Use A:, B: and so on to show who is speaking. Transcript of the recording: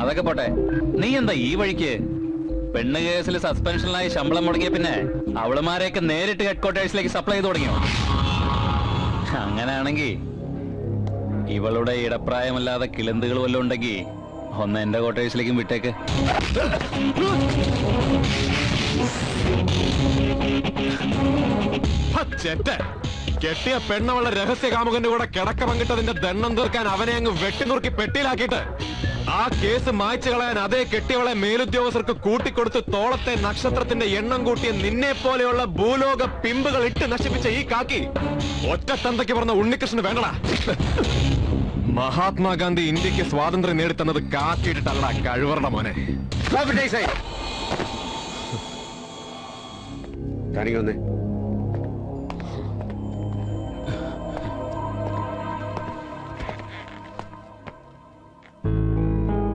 A: അതൊക്കെ പോട്ടെ. നീ എന്താ ഈ വഴിക്ക്? പെണ്ണ് കേസിൽ സസ്പെൻഷനിലായി ശമ്പളം മുടങ്ങിയ പിന്നെ അവളുമാരെയൊക്കെ നേരിട്ട് ഹെഡ് ക്വാർട്ടേഴ്സിലേക്ക് സപ്ലൈ ചെയ്ത് തുടങ്ങിയോ? അങ്ങനെയാണെങ്കിൽ ഇവളുടെ ഇടപ്രായമല്ലാതെ കിളന്തുകൾ വല്ലതും ഉണ്ടെങ്കിൽ ഒന്ന് എന്റെ ക്വാർട്ടേഴ്സിലേക്കും വിട്ടേക്ക്.
B: കെട്ടിയ പെണ്ണവളുടെ രഹസ്യ കാമുകന്റെ കൂടെ കിടക്ക പങ്കിട്ടതിന്റെ ദണ്ണം തീർക്കാൻ അവനെ അങ്ങ് വെട്ടി വെട്ടിനുറുക്കി പെട്ടിയിലാക്കിയിട്ട് ആ കേസ് മായ്ച്ചു കളയാൻ അതേ കെട്ടിയവളെ മേലുദ്യോഗസ്ഥർക്ക് കൂട്ടിക്കൊടുത്ത് തോളത്തെ നക്ഷത്രത്തിന്റെ എണ്ണം കൂട്ടിയ നിന്നെ പോലെയുള്ള ഭൂലോക പിമ്പുകൾ ഇട്ട് നശിപ്പിച്ച ഈ കാക്കി. ഒറ്റ തന്തയ്ക്ക് പറഞ്ഞ ഉണ്ണികൃഷ്ണന് വേണ്ടടാ. മഹാത്മാഗാന്ധി ഇന്ത്യയ്ക്ക് സ്വാതന്ത്ര്യം നേടിത്തന്നത് കാക്കിയിട്ടിട്ടല്ല കഴിവറുടെ മോനെ.
C: തനിക്ക് വന്നേ